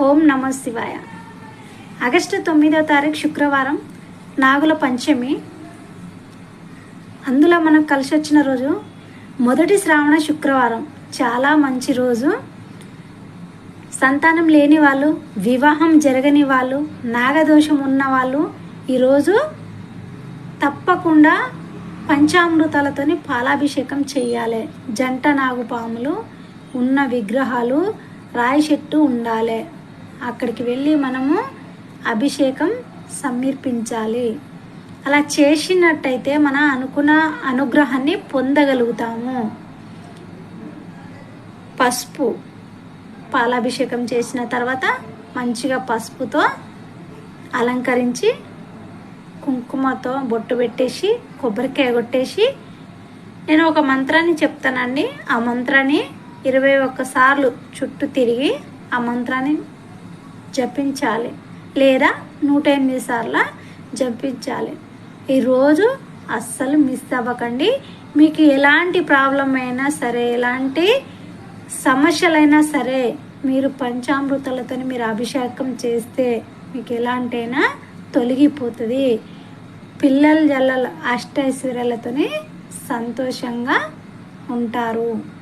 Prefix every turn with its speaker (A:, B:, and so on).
A: ఓం నమ శివాయ. ఆగస్టు తొమ్మిదో తారీఖు శుక్రవారం నాగుల పంచమి. అందులో మనం కలిసి వచ్చిన రోజు మొదటి శ్రావణ శుక్రవారం. చాలా మంచి రోజు. సంతానం లేని వాళ్ళు వివాహం జరగని వాళ్ళు నాగదోషం ఉన్న వాళ్ళు ఈరోజు తప్పకుండా పంచామృతాలతోని పాలాభిషేకం చేయాలి జంట నాగుపాములు ఉన్న విగ్రహాలు రాయి చెట్టు ఉండాలి. అక్కడికి వెళ్ళి మనము అభిషేకం సమర్పించాలి. అలా చేసినట్టయితే మన అనుకున్న అనుగ్రహాన్ని పొందగలుగుతాము. పసుపు పాలాభిషేకం చేసిన తర్వాత మంచిగా పసుపుతో అలంకరించి కుంకుమతో బొట్టు పెట్టేసి కొబ్బరికాయ కొట్టేసి నేను ఒక మంత్రాన్ని చెప్తానండి. ఆ మంత్రాన్ని ఇరవై ఒక్కసార్లు చుట్టూ తిరిగి ఆ మంత్రాన్ని జపించాలి. లేదా నూట ఎనిమిది సార్లు జపించాలి. ఈరోజు అస్సలు మిస్ అవ్వకండి. మీకు ఎలాంటి ప్రాబ్లం అయినా సరే ఎలాంటి సమస్యలైనా సరే మీరు పంచామృతాలతో మీరు అభిషేకం చేస్తే మీకు ఎలాంటైనా తొలగిపోతుంది. పిల్లల జల్లల అష్టైశ్వర్యాలతోనే సంతోషంగా ఉంటారు.